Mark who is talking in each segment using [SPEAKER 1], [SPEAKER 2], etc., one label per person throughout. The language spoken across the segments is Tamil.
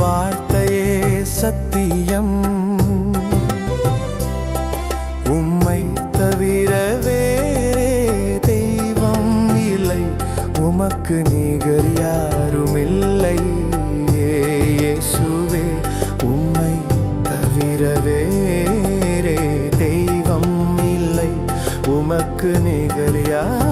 [SPEAKER 1] வார்த்தையே சத்தியம். உம்மை தவிர வேறே தெய்வம் இல்லை. உமக்கு நிகர் யாரும் இல்லை இயேசுவே உம்மை தவிர வேறே தெய்வம் இல்லை. உமக்கு நிகர் யார்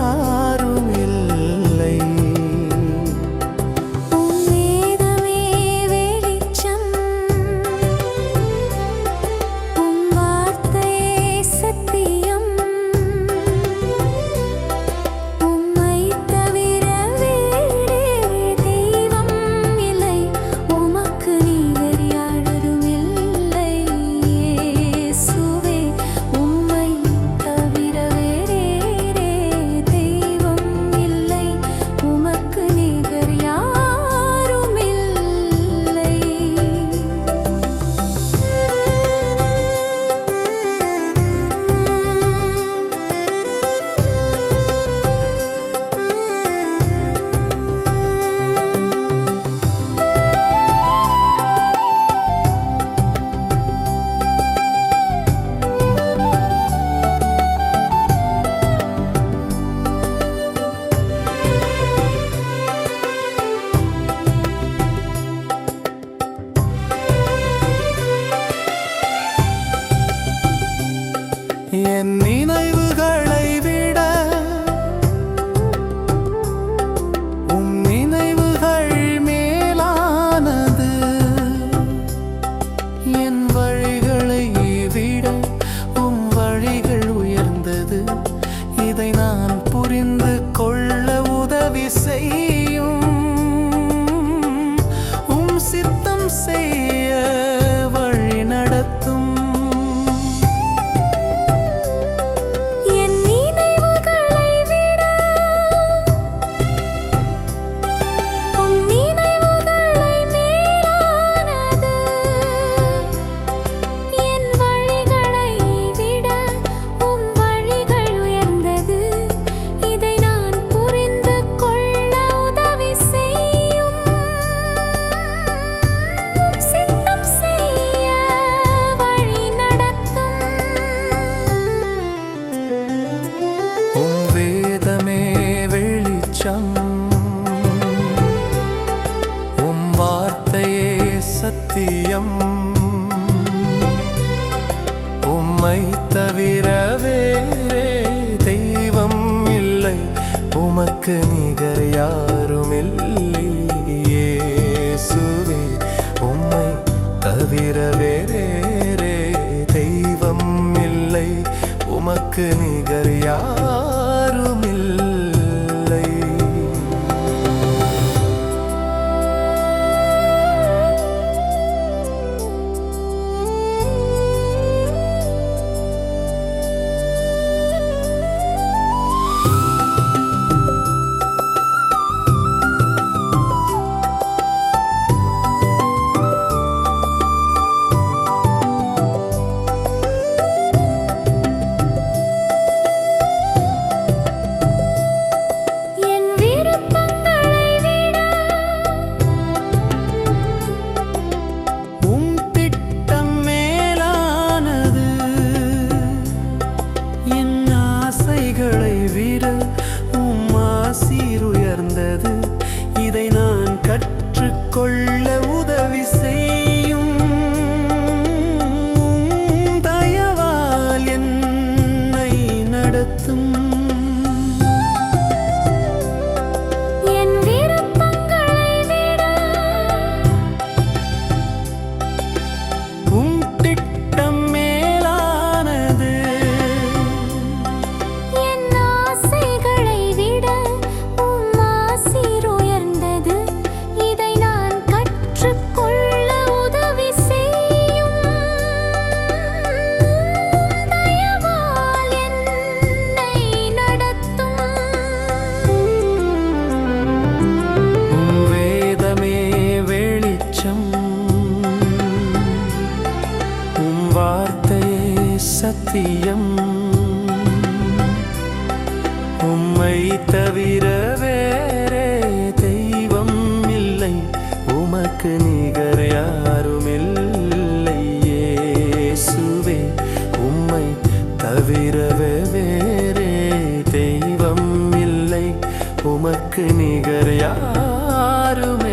[SPEAKER 1] உம்
[SPEAKER 2] வேதமே வெளிச்சம். உம் வார்த்தையே சத்தியம். உம்மை தவிர வேறே தெய்வம் இல்லை. உமக்கு நிகர் யாரும் இல்லை உம்மை தவிர வேறே தெய்வம் இல்லை. உமக்கு நிகர்
[SPEAKER 1] கற்றுக்கொள்ள தவிர வேறே தெய்வம் இல்லை. உமக்கு நிகர் யாருமில்லை இயேசுவே உம்மை தவிர வேறே தெய்வம் இல்லை. உமக்கு நிகர் யாருமே